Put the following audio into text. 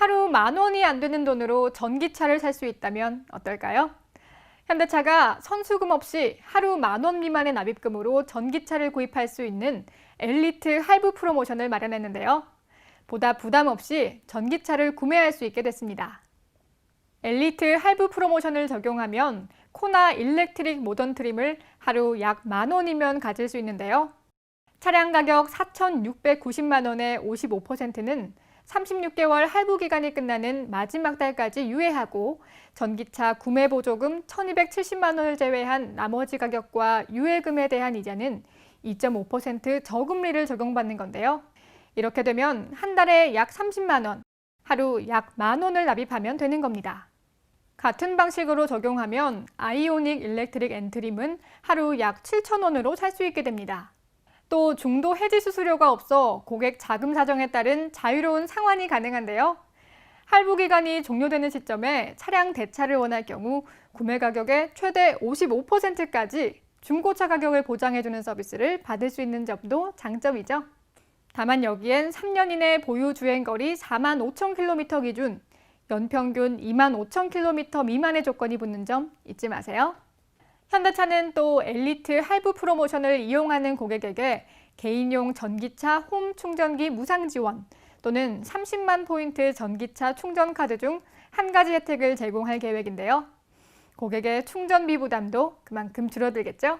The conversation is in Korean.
하루 만 원이 안 되는 돈으로 전기차를 살 수 있다면 어떨까요? 현대차가 선수금 없이 하루 만 원 미만의 납입금으로 전기차를 구입할 수 있는 엘리트 할부 프로모션을 마련했는데요. 보다 부담 없이 전기차를 구매할 수 있게 됐습니다. 엘리트 할부 프로모션을 적용하면 코나 일렉트릭 모던 트림을 하루 약 만 원이면 가질 수 있는데요. 차량 가격 4,690만 원의 55%는 36개월 할부 기간이 끝나는 마지막 달까지 유예하고 전기차 구매 보조금 1,270만 원을 제외한 나머지 가격과 유예금에 대한 이자는 2.5% 저금리를 적용받는 건데요. 이렇게 되면 한 달에 약 30만 원, 하루 약 만 원을 납입하면 되는 겁니다. 같은 방식으로 적용하면 아이오닉 일렉트릭 엔트림은 하루 약 7천 원으로 살 수 있게 됩니다. 또 중도 해지 수수료가 없어 고객 자금 사정에 따른 자유로운 상환이 가능한데요. 할부 기간이 종료되는 시점에 차량 대차를 원할 경우 구매 가격의 최대 55%까지 중고차 가격을 보장해주는 서비스를 받을 수 있는 점도 장점이죠. 다만 여기엔 3년 이내 보유 주행 거리 4만 5천 킬로미터 기준, 연평균 2만 5천 킬로미터 미만의 조건이 붙는 점 잊지 마세요. 현대차는 또 엘리트 할부 프로모션을 이용하는 고객에게 개인용 전기차 홈 충전기 무상 지원 또는 30만 포인트 전기차 충전 카드 중 한 가지 혜택을 제공할 계획인데요. 고객의 충전비 부담도 그만큼 줄어들겠죠?